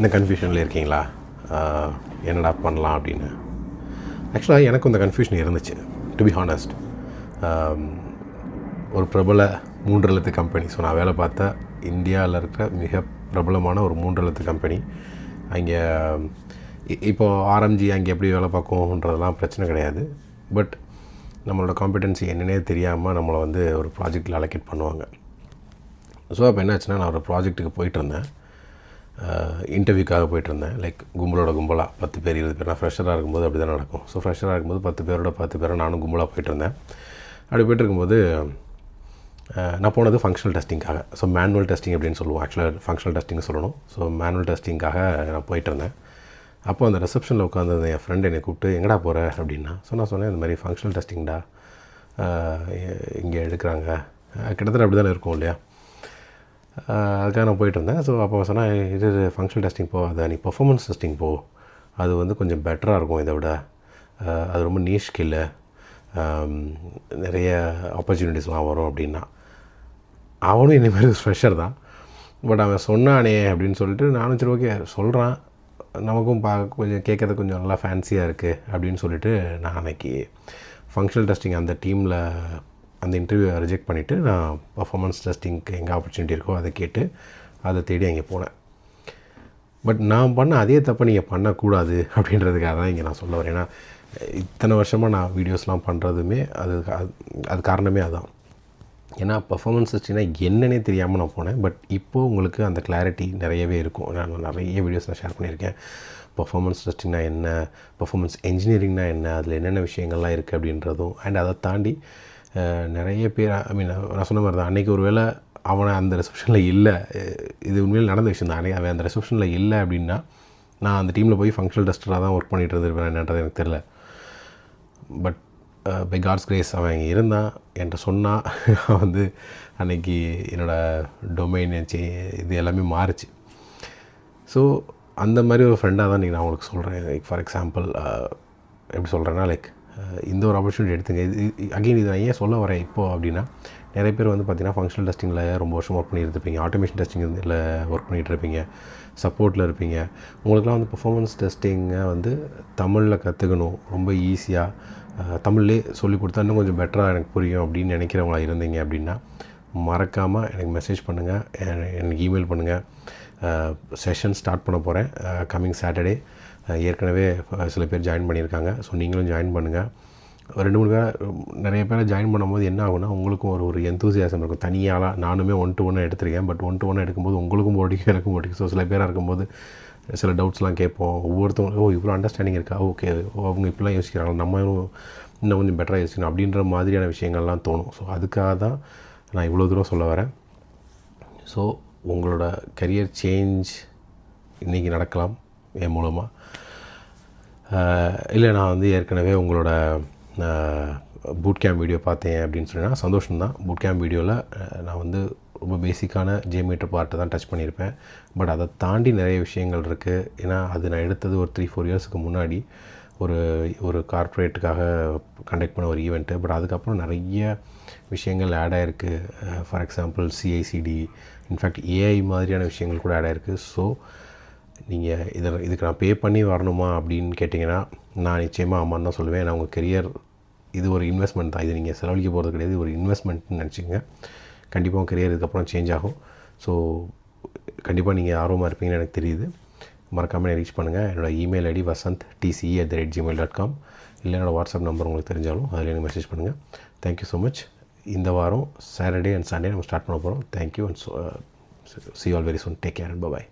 இந்த கன்ஃபியூஷனில் இருக்கீங்களா? என்னடா பண்ணலாம் அப்படின்னு. ஆக்சுவலாக எனக்கும் இந்த கன்ஃபியூஷன் இருந்துச்சு டு பி ஹானஸ்ட் ஒரு பிரபல மூன்று எழுத்து கம்பெனி ஸோ நான் வேலை பார்த்தேன் இந்தியாவில் இருக்கிற மிக பிரபலமான ஒரு மூன்று எழுத்து கம்பெனி அங்கே இ- இப்போ ஆர்எம்ஜி அங்கே எப்படி வேலை பார்க்கும்ன்றதெல்லாம் பிரச்சனை கிடையாது. பட் நம்மளோட காம்பிடன்சி என்னென்னே தெரியாமல் நம்மளை வந்து ஒரு ப்ராஜெக்டில் அலோகேட் பண்ணுவாங்க. ஸோ அப்போ என்னாச்சுன்னா நான் ஒரு ப்ராஜெக்ட்டுக்கு போயிட்டு இருந்தேன். இன்டர்வியூக்காக போயிட்டு இருந்தேன் லைக் கும்பலோட கும்பலாக பத்து பேர் இருபது பேர். நான் ஃப்ரெஷராக இருக்கும்போது அப்படி தான் நடக்கும். ஸோ ஃப்ரெஷராக இருக்கும்போது பத்து பேரோட பத்து பேரை நானும் கும்பலாக போயிட்டுருந்தேன். அப்படி போயிட்டு இருக்கும்போது நான் போனது ஃபங்க்ஷனல் டெஸ்டிங்காக ஸோ மேனுவல் டெஸ்டிங் அப்படின்னு சொல்லுவோம். ஆக்சுவலாக ஃபங்க்ஷனல் டெஸ்டிங் சொல்லணும். ஸோ மேனுவல் டெஸ்டிங்காக நான் போயிட்டுருந்தேன். அப்போ அந்த ரிசப்ஷனில் உட்காந்து என் ஃப்ரெண்ட் என்னை கூப்பிட்டு எங்கடா போகிற அப்படின்னா ஸோ நான் சொன்னேன் இந்த மாதிரி ஃபங்க்ஷனல் டெஸ்டிங்டா இங்கே எடுக்கிறாங்க. கிட்டத்தட்ட அப்படி தானே இருக்கும் இல்லையா? அதுக்காக நான் போயிட்டுருந்தேன். ஸோ அப்போ சொன்னால் இது ஃபங்க்ஷனல் டெஸ்டிங் அதை நீ பர்ஃபாமன்ஸ் டெஸ்டிங் போ. அது வந்து கொஞ்சம் பெட்டராக இருக்கும் இதை விட. அது ரொம்ப நீஷ் ஸ்கில்லு நிறைய ஆப்பர்ச்சுனிட்டிஸ்லாம் வரும் அப்படின்னா. அவனும் இனிமேல் ஃப்ரெஷர் தான். பட் அவன் சொன்னானே அப்படின்னு சொல்லிட்டு நானும் சரி ஓகே சொல்கிறான் நமக்கும் பா கொஞ்சம் கேட்கறது கொஞ்சம் நல்லா ஃபேன்சியாக இருக்குது அப்படின்னு சொல்லிட்டு நான் அன்னைக்கு ஃபங்க்ஷனல் டெஸ்டிங் அந்த டீமில் அந்த இன்டர்வியூவை ரிஜெக்ட் பண்ணிவிட்டு நான் பர்ஃபார்மன்ஸ் டெஸ்டிங்க்கு எங்கே ஆப்பர்ச்சுனிட்டி இருக்கோ அதை கேட்டு அதை தேடி அங்கே போனேன். பட் நான் பண்ண அதே தப்பை நீங்கள் பண்ணக்கூடாது அப்படின்றதுக்காக தான் இங்கே நான் சொல்ல வரேன். ஏன்னா இத்தனை வருஷமாக நான் வீடியோஸ்லாம் பண்ணுறதுமே அது அது- அது காரணமே அதுதான் ஏன்னா பர்ஃபாமன்ஸ் டெஸ்டிங்னா என்னன்னே தெரியாமல் நான் போனேன். பட் இப்போது உங்களுக்கு அந்த கிளாரிட்டி நிறையவே இருக்கும். நான் நிறைய வீடியோஸ் நான் ஷேர் பண்ணியிருக்கேன். பர்ஃபாமன்ஸ் டெஸ்டிங்னா என்ன? பர்ஃபாமன்ஸ் என்ஜினியரிங்னா என்ன? அதில் என்னென்ன விஷயங்கள்லாம் இருக்குது அப்படின்றதும் அண்ட் அதை தாண்டி நிறைய பேர் ஐ மீன் நான் சொன்ன மாதிரி தான் அன்றைக்கி ஒரு வேளை அவனை அந்த ரிசப்ஷனில் இல்லை. இது உண்மையில் நடந்த விஷயம் தான். அவன் அந்த ரிசப்ஷனில் இல்லை அப்படின்னா நான் அந்த டீமில் போய் ஃபங்க்ஷனல் டெஸ்டராக தான் ஒர்க் பண்ணிகிட்டு இருந்திருப்பேன் என்னன்றது எனக்கு தெரில பட் பை காட்ஸ் கிரேஸ் அவன் இங்கே இருந்தான். என்கிட்ட சொன்னான் வந்து அன்னைக்கு என்னோடய டொமைன் இது எல்லாமே மாறுச்சு. ஸோ அந்த மாதிரி ஒரு ஃப்ரெண்டாக தான் நீங்கள் நான் உங்களுக்கு சொல்கிறேன் லைக் ஃபார் எக்ஸாம்பிள் எப்படி சொல்கிறேன்னா லைக் இந்த ஒரு ஆப்பர்ச்சுனிட்டி எடுத்துங்க. இது அகைன் இது நான் ஏன் சொல்ல வரேன் இப்போது அப்படின்னா நிறைய பேர் வந்து பார்த்தீங்கன்னா ஃபங்க்ஷனல் டெஸ்டிங்கில் ரொம்ப வருஷம் ஒர்க் பண்ணியிருப்பீங்க ஆட்டோமேஷன் டெஸ்டிங்கில் ஒர்க் பண்ணிகிட்டு இருப்பீங்க. சப்போர்ட்டில் இருப்பீங்க. உங்களுக்குலாம் வந்து பர்ஃபாமன்ஸ் டெஸ்டிங்கை வந்து தமிழில் கற்றுக்கணும் ரொம்ப ஈஸியாக தமிழ்லேயே சொல்லி கொடுத்தா இன்னும் கொஞ்சம் பெட்டராக எனக்கு புரியும் அப்படின்னு நினைக்கிறவங்களா இருந்தீங்க அப்படின்னா மறக்காமல் எனக்கு மெசேஜ் பண்ணுங்கள் எனக்கு இமெயில் பண்ணுங்கள் செஷன் ஸ்டார்ட் பண்ண போகிறேன் கம்மிங் சாட்டர்டே ஏற்கனவே சில பேர் ஜாயின் பண்ணியிருக்காங்க. ஸோ நீங்களும் ஜாயின் பண்ணுங்கள் ரெண்டு மூணு பேர் நிறைய பேரை ஜாயின் பண்ணும்போது என்ன ஆகுனா உங்களுக்கும் ஒரு ஒரு எந்தூசியாசம் இருக்கும். தனியாலாம் நானுமே ஒன் டு ஒன்று எடுத்திருக்கேன். பட் ஒன் டு ஒன்று எடுக்கும்போது உங்களுக்கும் பிடிக்கும் எனக்கும் பிடிக்கும் ஸோ சில பேராக இருக்கும்போது சில டவுட்ஸ்லாம் கேட்போம். ஒவ்வொருத்தவங்க ஓ இவ்வளோ அண்டர்ஸ்டாண்டிங் இருக்கா? ஓகே ஓ அவங்க இப்படிலாம் யோசிக்கிறாங்க நம்ம இன்னும் கொஞ்சம் பெட்டராக யோசிக்கணும். அப்படின்ற மாதிரியான விஷயங்கள்லாம் தோணும். ஸோ அதுக்காக தான் நான் இவ்வளோ தூரம் சொல்ல வரேன். ஸோ உங்களோட கரியர் சேஞ்ச் இன்றைக்கி நடக்கலாம். என் மூலமாக இல்லை நான் வந்து ஏற்கனவே உங்களோட பூட் கேம்ப் வீடியோ பார்த்தேன் அப்படின்னு சொன்னால் சந்தோஷம்தான். பூட் கேம்ப் வீடியோவில் நான் வந்து ரொம்ப பேசிக்கான ஜியோமீட்டர் பார்ட்டை தான் டச் பண்ணியிருப்பேன். பட் அதை தாண்டி நிறைய விஷயங்கள் இருக்குது ஏன்னா அது நான் எடுத்தது ஒரு த்ரீ ஃபோர் இயர்ஸுக்கு முன்னாடி ஒரு ஒரு கார்ப்பரேட்டுக்காக கண்டக்ட் பண்ண ஒரு ஈவெண்ட்டு பட் அதுக்கப்புறம் நிறைய விஷயங்கள் ஆட் ஆகிருக்கு for example CICD in fact AI மாதிரியான விஷயங்கள் கூட ஆட் ஆகிருக்கு ஸோ நீங்கள் இதை இதுக்கு நான் பே பண்ணி வரணுமா அப்படின்னு கேட்டிங்கன்னா நான் நிச்சயமாக ஆமான்னு தான் சொல்லுவேன். நான் உங்கள் கெரியர் இது ஒரு இன்வெஸ்ட்மெண்ட் தான். இது நீங்கள் செலவழிக்க போகிறது கிடையாது. ஒரு இன்வெஸ்ட்மெண்ட்னு நினச்சிக்கங்க. கண்டிப்பாக உங்கள் கெரியர் இதுக்கப்புறம் சேஞ்ச் ஆகும். ஸோ கண்டிப்பாக நீங்கள் ஆர்வமாக இருப்பீங்கன்னு எனக்கு தெரியுது. மறக்காமல் ரீச் பண்ணுங்கள் என்னோடய email ID Vasanth DCE at the rate Gmail dot com இல்லை என்னோடய வாட்ஸ்அப் நம்பர் உங்களுக்கு தெரிஞ்சாலும் அதில் எனக்கு மெசேஜ் பண்ணுங்கள் தேங்க்யூ ஸோ மச் இந்த வாரம் சாட்டர்டே அண்ட் சண்டே நம்ம ஸ்டார்ட் பண்ண போகிறோம் thank you and see all very soon take care and bye